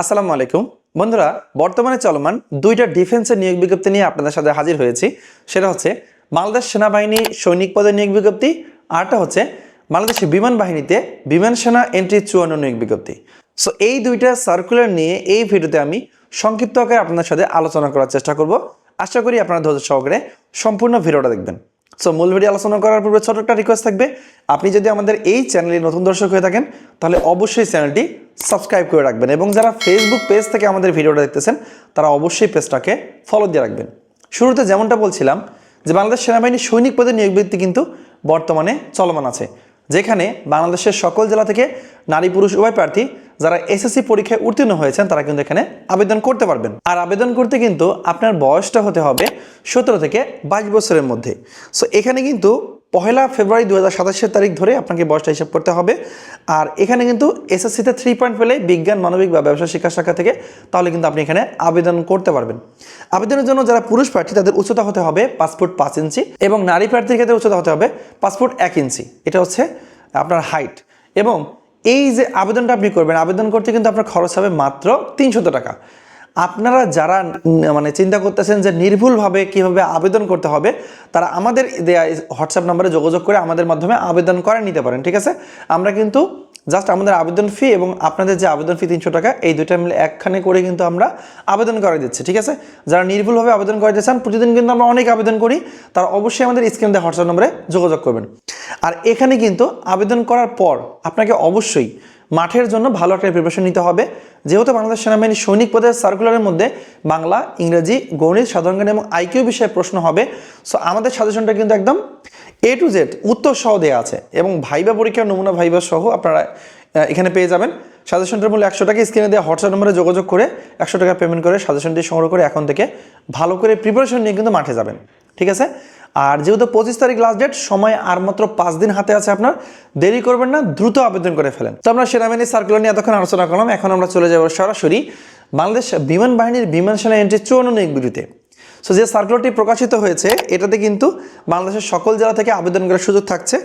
আসসালামু আলাইকুম। বন্ধুরা, বর্তমানে চলমান দুইটা ডিফেন্সের নিয়োগ বিজ্ঞপ্তি নিয়ে আপনাদের সাথে হাজির হয়েছি। সেটা হচ্ছে বাংলাদেশ সেনাবাহিনী সৈনিক পদের নিয়োগ বিজ্ঞপ্তি, আরটা হচ্ছে বাংলাদেশ বিমান বাহিনীতে বিমান সেনা এন্ট্রি চুয়ান্ন নিয়োগ বিজ্ঞপ্তি। সো এই দুইটা সার্কুলার নিয়ে এই ভিডিওতে আমি সংক্ষিপ্ত আকারে আপনাদের সাথে আলোচনা করার চেষ্টা করব। আশা করি আপনারা ধৈর্য সহকারে সম্পূর্ণ ভিডিওটা দেখবেন। সো মূল ভিডিও আলোচনা করার পূর্বে ছোট একটা রিকোয়েস্ট থাকবে। আপনি যদি আমাদের এই চ্যানেলে নতুন দর্শক হয়ে থাকেন, তাহলে অবশ্যই চ্যানেলটি সাবস্ক্রাইব করে রাখবেন এবং যারা ফেসবুক পেজ থেকে আমাদের ভিডিওটা দেখতেছেন, তারা অবশ্যই পেজটাকে ফলো দিয়ে রাখবেন। শুরুতে যেমনটা বলছিলাম যে, বাংলাদেশ সেনাবাহিনী সৈনিক পদে নিয়োগ বৃত্তি কিন্তু বর্তমানে চলমান আছে, যেখানে বাংলাদেশের সকল জেলা থেকে নারী, পুরুষ, উভয় প্রার্থী যারা এসএসসি পরীক্ষায় উত্তীর্ণ হয়েছেন, তারা কিন্তু এখানে আবেদন করতে পারবেন। আর আবেদন করতে কিন্তু আপনার বয়সটা হতে হবে সতেরো থেকে বাইশ বছরের মধ্যে। সো এখানে কিন্তু পহেলা ফেব্রুয়ারি দু হাজার সাতাশের তারিখ ধরে আপনাকে বয়সটা হিসাব করতে হবে। আর এখানে কিন্তু এসএসসিতে থ্রি পয়েন্ট পেলে বিজ্ঞান, মানবিক বা ব্যবসা শিক্ষা শাখা থেকে তাহলে কিন্তু আপনি এখানে আবেদন করতে পারবেন। আবেদনের জন্য যারা পুরুষ প্রার্থী তাদের উচ্চতা হতে হবে পাসপোর্ট পাঁচ ইঞ্চি এবং নারী প্রার্থীর ক্ষেত্রে উচ্চতা হতে হবে পাসপোর্ট এক ইঞ্চি। এটা হচ্ছে আপনার হাইট এবং এই যে আবেদনটা আপনি করবেন, আবেদন করতে কিন্তু আপনার খরচ হবে মাত্র তিনশত টাকা। আপনারা যারা মানে চিন্তা করতেছেন যে নির্ভুলভাবে কীভাবে আবেদন করতে হবে, তারা আমাদের দেয়া হোয়াটসঅ্যাপ নাম্বারে যোগাযোগ করে আমাদের মাধ্যমে আবেদন করে নিতে পারেন, ঠিক আছে? আমরা কিন্তু জাস্ট আমাদের আবেদন ফি এবং আপনাদের যে আবেদন ফি তিনশো টাকা, এই দুইটা মিলে একখানে করে কিন্তু আমরা আবেদন করে দিচ্ছি, ঠিক আছে? যারা নির্ভুলভাবে আবেদন করতে চান, প্রতিদিন কিন্তু আমরা অনেক আবেদন করি, তারা অবশ্যই আমাদের স্ক্রিন দেওয়া হোয়াটসঅ্যাপ নম্বরে যোগাযোগ করবেন। আর এখানে কিন্তু আবেদন করার পর আপনাকে অবশ্যই মাঠের জন্য ভালো একটা প্রিপারেশন নিতে হবে। যেহেতু বাংলাদেশ সেনাবাহিনী সৈনিক পদের সার্কুলারের মধ্যে বাংলা, ইংরেজি, গণিত, সাধারণ জ্ঞান এবং আইকিউ বিষয়ে প্রশ্ন হবে। সো আমাদের সাজেশনটা কিন্তু একদম এ টু জেড উত্তর সহ দেওয়া আছে এবং ভাইবা পরীক্ষার নমুনা ভাইবা সহ আপনারা এখানে পেয়ে যাবেন। সাজেশনটার মূল্য একশো টাকা স্ক্রিনে দেওয়া হোয়াটসঅ্যাপ নম্বরে যোগাযোগ করে একশো টাকা পেমেন্ট করে সাজেশনটি সংগ্রহ করে এখন থেকে ভালো করে প্রিপারেশন নিয়ে কিন্তু মাঠে যাবেন। ঠিক আছে? আর যেহেতু পঁচিশ তারিখ লাস্ট ডেট সময় আর মাত্র পাঁচ দিন হাতে আছে আপনার। দেরি করবেন না, দ্রুত আবেদন করে ফেলেন। তো আমরা সেনাবাহিনী সার্কুলার নিয়ে এতক্ষণ আলোচনা করলাম, এখন আমরা চলে যাব সরাসরি বাংলাদেশ বিমান বাহিনীর বিমান সেনা এন্ট্রি চুয়ান্ন নিয়োগ বিরুদ্ধে। সো যে সার্কুলারটি প্রকাশিত হয়েছে, এটাতে কিন্তু বাংলাদেশের সকল জেলা থেকে আবেদন করার সুযোগ থাকছে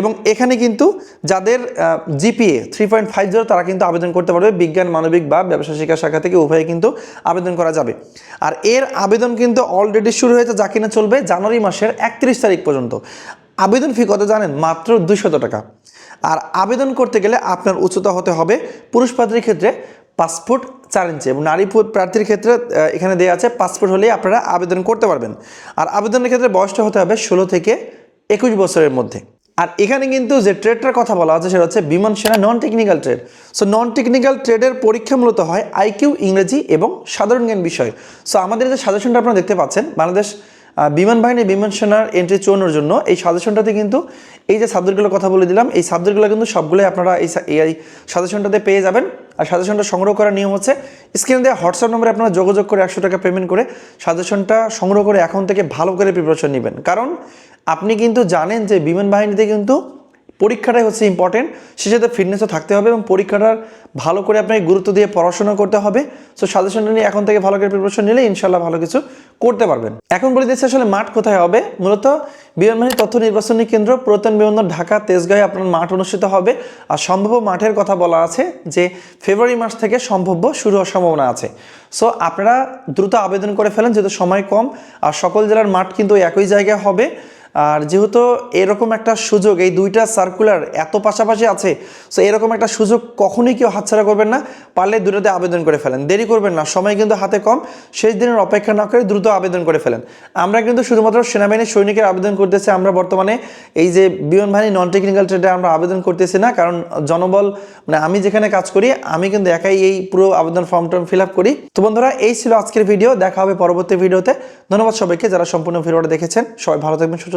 এবং এখানে কিন্তু যাদের GPA three point five zero তারা কিন্তু আবেদন করতে পারবে। বিজ্ঞান, মানবিক বা ব্যবসা শিক্ষা শাখা থেকে উভয়ে কিন্তু আবেদন করা যাবে। আর এর আবেদন কিন্তু অলরেডি শুরু হয়েছে যা কিনা চলবে জানুয়ারি মাসের একত্রিশ তারিখ পর্যন্ত। আবেদন ফি কত জানেন? মাত্র দুইশত টাকা। আর আবেদন করতে গেলে আপনার উচ্চতা হতে হবে পুরুষ প্রার্থীর ক্ষেত্রে পাসপোর্ট চার ইঞ্চি এবং নারী প্রার্থীর ক্ষেত্রে এখানে দেওয়া আছে, পাসপোর্ট হলেই আপনারা আবেদন করতে পারবেন। আর আবেদনের ক্ষেত্রে বয়সটা হতে হবে ষোলো থেকে একুশ বছরের মধ্যে। আর এখানে কিন্তু যে ট্রেডটার কথা বলা হচ্ছে, সেটা হচ্ছে বিমান সেনা non technical trade so non technical ট্রেডের পরীক্ষা মূলত হয় আইকিউ, ইংরেজি এবং সাধারণ জ্ঞান বিষয়। সো আমাদের যে সাজেশনটা আপনারা দেখতে পাচ্ছেন, বাংলাদেশ বিমান বাহিনী বিমান সেনার এন্ট্রি চৌনোর জন্য এই সাজেশনটাতে কিন্তু এই যে সাবজেক্টগুলোর কথা বলে দিলাম, এই সাবজেক্টগুলো কিন্তু সবগুলোই আপনারা এই এই সাজেশনটাতে পেয়ে যাবেন। আর সাজেশনটা সংগ্রহ করার নিয়ম হচ্ছে স্ক্রিনে দেওয়া হোয়াটসঅ্যাপ নম্বরে আপনারা যোগাযোগ করে একশো টাকা পেমেন্ট করে সাজেশনটা সংগ্রহ করে এখন থেকে ভালো করে প্রিপারেশন নেবেন। কারণ আপনি কিন্তু জানেন যে বিমান বাহিনীতে কিন্তু পরীক্ষাটাই হচ্ছে ইম্পর্টেন্ট সে সাথে ফিটনেসও থাকতে হবে এবং পরীক্ষাটার ভালো করে আপনাকে গুরুত্ব দিয়ে পড়াশোনা করতে হবে। সো সাজেশনটা নিয়ে এখন থেকে ভালো করে প্রিপারেশন নিলে ইনশাল্লাহ ভালো কিছু করতে পারবেন। এখন বলে দিচ্ছি আসলে মাঠ কোথায় হবে? মূলত বিমান বাহিনী তথ্য নির্বাচনী কেন্দ্র পুরাতন বিমানবন্দর ঢাকা, তেজগাঁয়ে আপনার মাঠ অনুষ্ঠিত হবে। আর সম্ভাব্য মাঠের কথা বলা আছে যে ফেব্রুয়ারি মাস থেকে সম্ভাব্য শুরু হওয়ার সম্ভাবনা আছে। সো আপনারা দ্রুত আবেদন করে ফেলেন, যেহেতু সময় কম। আর সকল জেলার মাঠ কিন্তু একই জায়গায় হবে। আর যেহেতু এরকম একটা সুযোগ, এই দুইটা সার্কুলার এত পাশাপাশি আছে সো এরকম একটা সুযোগ কখনোই কেউ হাতছাড়া করবেন না। পারলে দুটোতে আবেদন করে ফেলেন। দেরি করবেন না, সময় কিন্তু হাতে কম। শেষ দিনের অপেক্ষা না করে দ্রুত আবেদন করে ফেলেন। আমরা কিন্তু শুধুমাত্র সেনাবাহিনীর সৈনিকের আবেদন করতেছি। আমরা বর্তমানে এই যে বিমান বাহিনী নন টেকনিক্যাল ট্রেডে আমরা আবেদন করতেছি না, কারণ জনবল মানে আমি যেখানে কাজ করি, আমি কিন্তু একাই এই পুরো আবেদন ফর্ম টর্ম ফিল আপ করি। তো বন্ধুরা, এই ছিল আজকের ভিডিও দেখা হবে পরবর্তী ভিডিওতে ধন্যবাদ সবাইকে যারা সম্পূর্ণ ভিডিওটা দেখেছেন। সবাই ভালো থাকবেন, সুস্থ